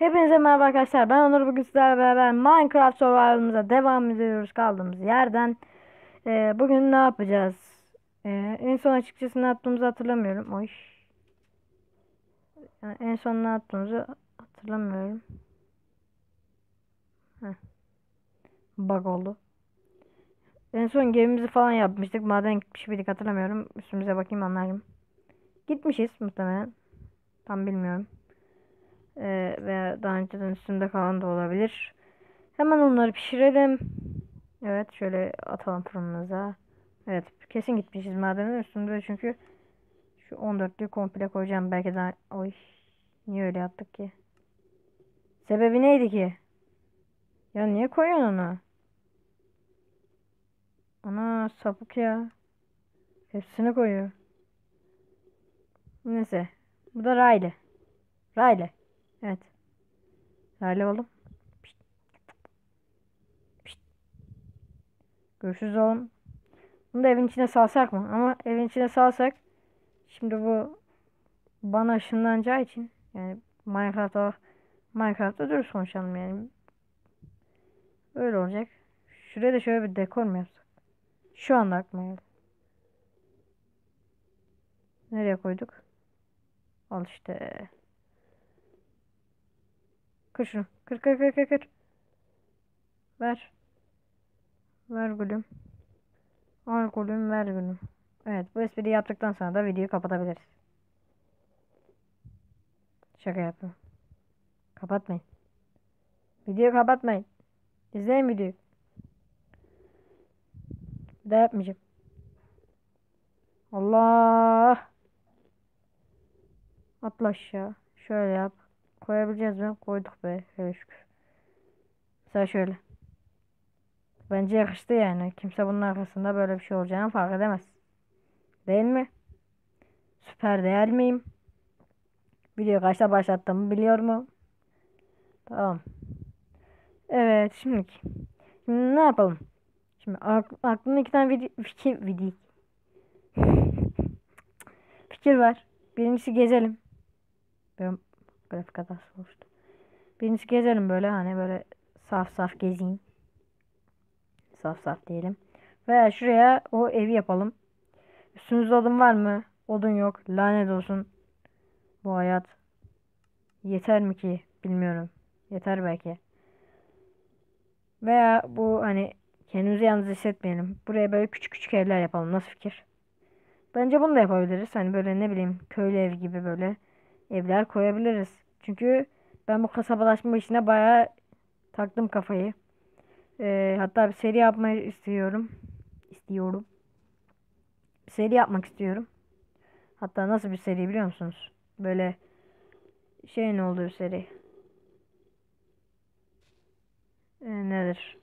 Hepinize merhaba arkadaşlar. Ben Onur bugün sizlerle beraber Minecraft Survival'ımıza devam ediyoruz kaldığımız yerden. Ee, bugün ne yapacağız? Ee, en son açıkçası ne yaptığımızı hatırlamıyorum. Oy. Yani en son ne yaptığımızı hatırlamıyorum. Heh. Bug oldu. En son gemimizi falan yapmıştık. Maden gitmiş miydik hatırlamıyorum. Üstümüze bakayım anlarım. Gitmişiz muhtemelen. Tam bilmiyorum. Ee, veya daha önceden üstünde kalan da olabilir. Hemen onları pişirelim. Evet şöyle atalım fırınımıza. Evet kesin gitmişiz madenin üstünde çünkü şu 14'lüğü komple koyacağım. Belki daha... Oy. Niye öyle yaptık ki? Sebebi neydi ki? Ya niye koyuyorsun onu? Ana sapık ya. Hepsini koyuyor. Neyse. Bu da Riley. Riley. Evet. Riley oğlum. Görüşürüz oğlum. Bunu da evin içine salsak mı? Ama evin içine salsak şimdi bu bana ışınlanacağı için yani Minecraft'ta Minecraft'ta dürüst konuşalım yani. Öyle olacak. Şuraya da şöyle bir dekor mu yapsak? Şu anda aklıma geldi. Nereye koyduk? Al işte. Kır şunu. Kır kır kır kır kır. Ver. Ver gülüm. Al gülüm ver gülüm. Evet bu espriyi yaptıktan sonra da videoyu kapatabiliriz. Şaka yapıyorum. Kapatmayın. Videoyu kapatmayın. İzleyin videoyu. Bir daha yapmayacağım. Allah. Atla aşağı. Şöyle yap. Koyabileceğiz mi? Koyduk be. Hele şükür. Mesela şöyle. Bence yakıştı yani. Kimse bunun arkasında böyle bir şey olacağını fark edemez. Değil mi? Süper değer miyim? Video kaçta başlattığımı biliyor mu? Tamam. Evet şimdi şimdi ne yapalım? Şimdi aklımda iki tane video, fikir video. fikir var. Birincisi gezelim. Benim grafik hatası oluştu. Birincisi gezelim böyle hani böyle saf saf gezeyim. Saf saf diyelim. Veya şuraya o evi yapalım. Üstünüzde odun var mı? Odun yok. Lanet olsun. Bu hayat. Yeter mi ki? Bilmiyorum. Yeter belki. Veya bu hani kendimizi yalnız hissetmeyelim. Buraya böyle küçük küçük evler yapalım. Nasıl fikir? Bence bunu da yapabiliriz. Hani böyle ne bileyim köylü ev gibi böyle evler koyabiliriz. Çünkü ben bu kasabalaşma işine bayağı taktım kafayı. Ee, hatta bir seri yapmayı istiyorum. İstiyorum. Bir seri yapmak istiyorum. Hatta nasıl bir seri biliyor musunuz? Böyle şeyin olduğu seri. Ee, nedir?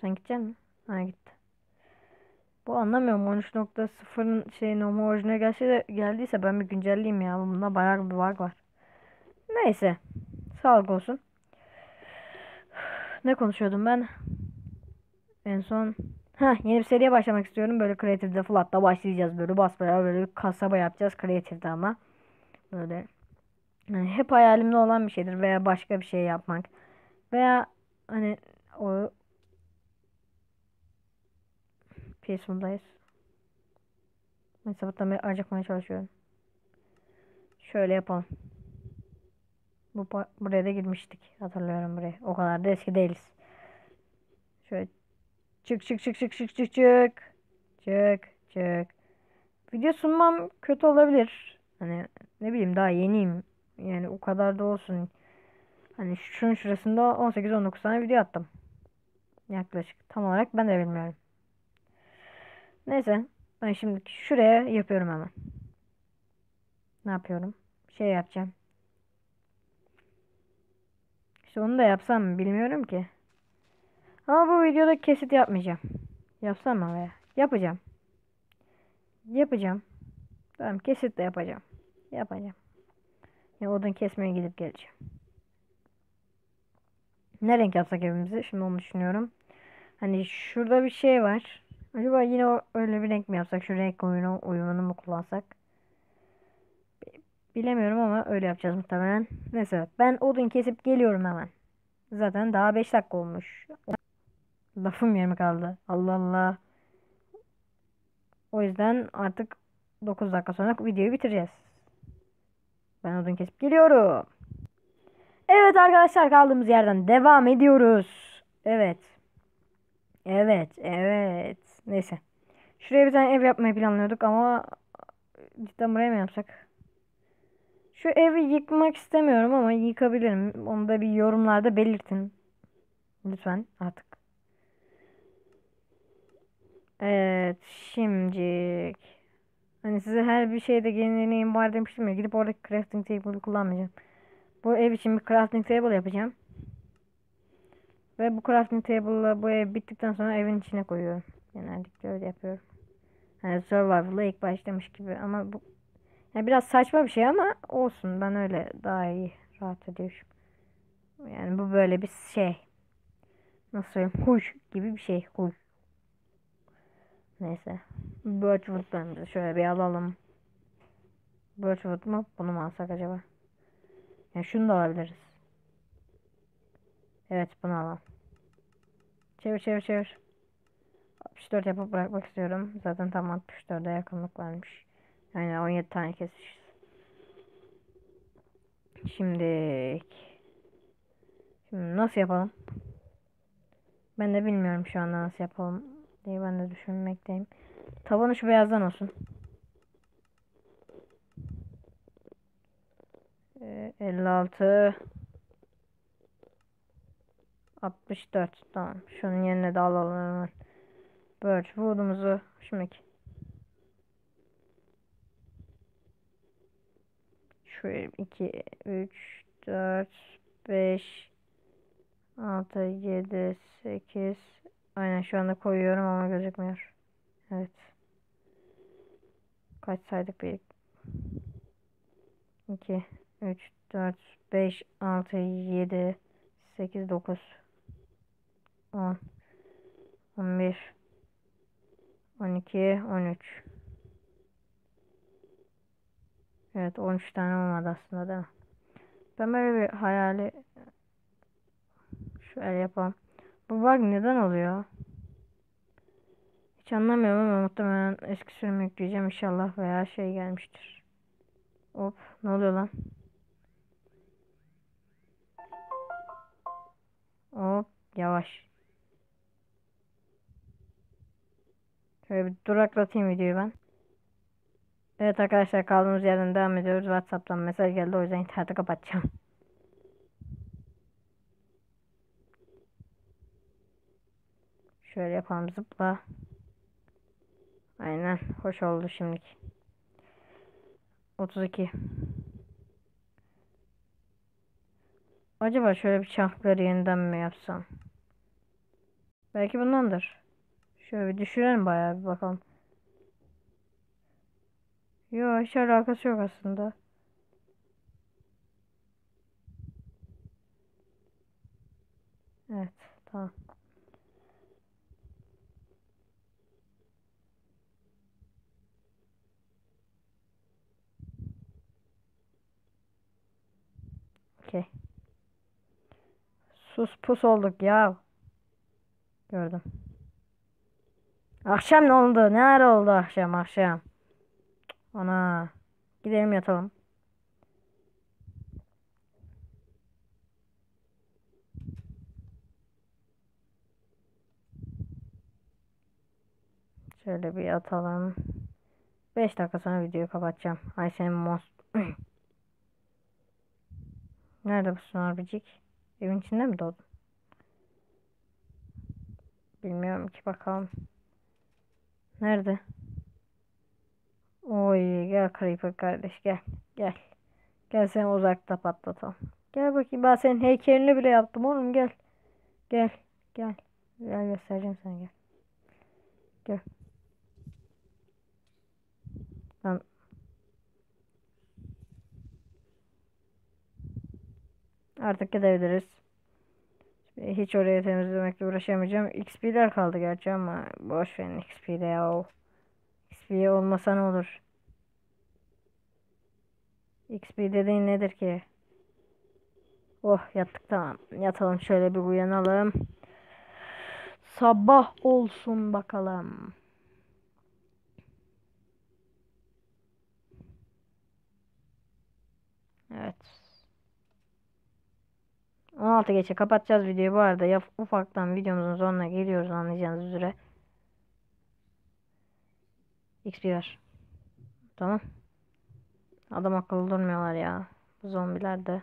Sen gideceksin mi? Ha gitti. Bu anlamıyorum 13.0'ın şeyin normal orijine gelse de geldiyse ben bir güncelleyeyim ya. Bunda bayağı bir bug var. Neyse. Sağlık olsun. Ne konuşuyordum ben? En son ha yeni bir seriye başlamak istiyorum. Böyle Creative'de Flat'ta başlayacağız. Böyle basbayağı böyle kasaba yapacağız Creative'de ama. Böyle yani hep hayalimde olan bir şeydir veya başka bir şey yapmak. Veya hani o Peaceful'dayız. Ben acıkmaya çalışıyorum. Şöyle yapalım. Bu buraya da girmiştik. Hatırlıyorum buraya. O kadar da eski değiliz. Şöyle çık çık çık çık çık çık çık. Çık çık. Video sunmam kötü olabilir. Hani ne bileyim daha yeniyim. Yani o kadar da olsun. Hani şunun şurasında 18-19 tane video attım. Yaklaşık. Tam olarak ben de bilmiyorum. Neyse. Ben şimdi şuraya yapıyorum hemen. Ne yapıyorum? Şey yapacağım. İşte onu da yapsam bilmiyorum ki. Ama bu videoda kesit yapmayacağım. Yapsam mı veya? Yapacağım. Yapacağım. Tamam kesit de yapacağım. Yapacağım. Ya odun kesmeye gidip geleceğim. Ne renk yapsak evimizi? Şimdi onu düşünüyorum. Hani şurada bir şey var. Acaba yine öyle bir renk mi yapsak? Şu renk uyumunu, uyumunu mu kullansak? Bi- Bilemiyorum ama öyle yapacağız muhtemelen. Neyse ben odun kesip geliyorum hemen. Zaten daha 5 dakika olmuş. Lafım yarım kaldı. Allah Allah. O yüzden artık 9 dakika sonra videoyu bitireceğiz. Ben odun kesip geliyorum. Evet arkadaşlar kaldığımız yerden devam ediyoruz. Evet. Evet, evet. Neyse. Şuraya bir tane ev yapmayı planlıyorduk ama cidden buraya mı yapsak? Şu evi yıkmak istemiyorum ama yıkabilirim. Onu da bir yorumlarda belirtin. Lütfen artık. Evet, şimdi hani size her bir şeyde yeniliğim var demiştim ya gidip oradaki crafting table'ı kullanmayacağım. Bu ev için bir crafting table yapacağım. Ve bu crafting table'la bu ev bittikten sonra evin içine koyuyorum. Genellikle öyle yapıyorum. Hani survival'la ilk başlamış gibi ama bu yani biraz saçma bir şey ama olsun ben öyle daha iyi rahat ediyorum. Yani bu böyle bir şey. Nasıl söyleyeyim? Huy gibi bir şey. Huy. Neyse. Birchwood'dan da şöyle bir alalım. Birchwood mu? Bunu mu alsak acaba? Yani şunu da alabiliriz. Evet bunu alalım. Çevir çevir çevir. 64 yapıp bırakmak istiyorum. Zaten tam 64'e yakınlık varmış. Yani 17 tane kesmişiz. Şimdi Şimdi nasıl yapalım? Ben de bilmiyorum şu anda nasıl yapalım diye ben de düşünmekteyim. Tabanı şu beyazdan olsun. Ee, 56 64 tamam. Şunun yerine de alalım hemen. Birchwood'umuzu şimdi Şöyle 2 3 4 5 6 7 8 Aynen şu anda koyuyorum ama gözükmüyor. Evet. Kaç saydık? 1 2 3 4 5 6 7 8 9 10 11 12 13 Evet 13 tane olmadı aslında değil mi? Ben böyle bir hayali şöyle yapalım. Bu bug neden oluyor? Hiç anlamıyorum ama muhtemelen eski sürümü yükleyeceğim inşallah veya şey gelmiştir. Hop ne oluyor lan? Hop yavaş. Şöyle bir duraklatayım videoyu ben. Evet arkadaşlar kaldığımız yerden devam ediyoruz. Whatsapp'tan mesaj geldi o yüzden interneti kapatacağım. Şöyle yapalım zıpla. Aynen hoş oldu şimdiki. 32. Acaba şöyle bir çankları yeniden mi yapsam? Belki bundandır. Şöyle bir düşürelim bayağı bir bakalım. Yok hiç alakası yok aslında. Evet tamam. Okey. Sus pus olduk ya. Gördüm. Akşam ne oldu? Ne ara oldu akşam akşam? Ana. Gidelim yatalım. Şöyle bir yatalım. 5 dakika sonra videoyu kapatacağım. Ay senin most... Nerede bu sunarbicik? Evin içinde mi doğdun? Bilmiyorum ki bakalım. Nerede? Oy gel Creeper kardeş gel. Gel. Gel seni uzakta patlatalım. Gel bakayım ben senin heykelini bile yaptım oğlum gel. Gel. Gel. Gel göstereceğim sana gel. Gel. Lan. Artık gidebiliriz. Hiç oraya temizlemekle uğraşamayacağım. XP'ler kaldı gerçi ama boş verin XP'de ya. XP olmasa ne olur? XP dediğin nedir ki? Oh yattık tamam. Yatalım şöyle bir uyanalım. Sabah olsun bakalım. Evet. 16 geçe kapatacağız videoyu. Bu arada ya ufaktan videomuzun sonuna geliyoruz anlayacağınız üzere. XP ver. Tamam. Adam akıllı durmuyorlar ya. Bu zombiler de.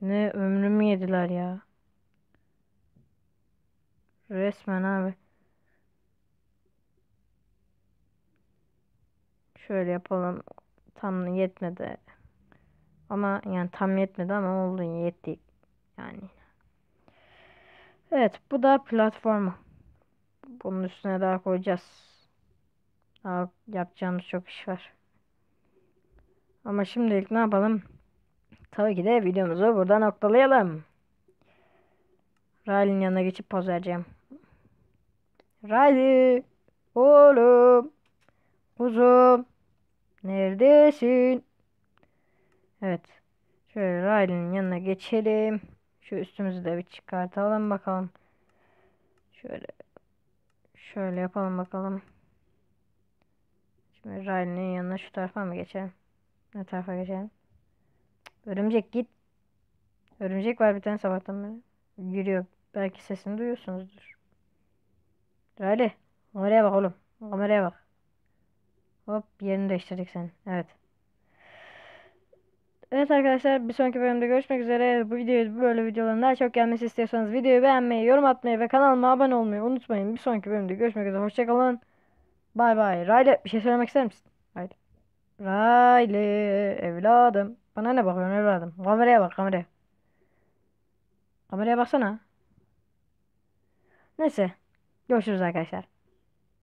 Ne ömrümü yediler ya. Resmen abi. Şöyle yapalım. Tam yetmedi. Ama yani tam yetmedi ama oldu yetti. Yani. Evet bu da platformu. Bunun üstüne daha koyacağız. Daha yapacağımız çok iş var. Ama şimdilik ne yapalım? Tabii ki de videomuzu burada noktalayalım. Riley'nin yanına geçip poz vereceğim. Riley! Oğlum! Kuzum! Neredesin? Evet. Şöyle Riley'nin yanına geçelim. Şu üstümüzü de bir çıkartalım bakalım. Şöyle şöyle yapalım bakalım. Şimdi Riley'nin yanına şu tarafa mı geçelim? Ne tarafa geçelim? Örümcek git. Örümcek var bir tane sabahtan beri. Yürüyor. Belki sesini duyuyorsunuzdur. Riley. Kameraya bak oğlum. Kameraya bak. Hop yerini değiştirdik sen. Evet. Evet arkadaşlar bir sonraki bölümde görüşmek üzere. Bu videoyu böyle videoların daha çok gelmesi istiyorsanız videoyu beğenmeyi, yorum atmayı ve kanalıma abone olmayı unutmayın. Bir sonraki bölümde görüşmek üzere. Hoşçakalın. Bay bay. Riley bir şey söylemek ister misin? Riley. Riley evladım. Bana ne bakıyorsun evladım? Kameraya bak kameraya. Kameraya baksana. Neyse. Görüşürüz arkadaşlar.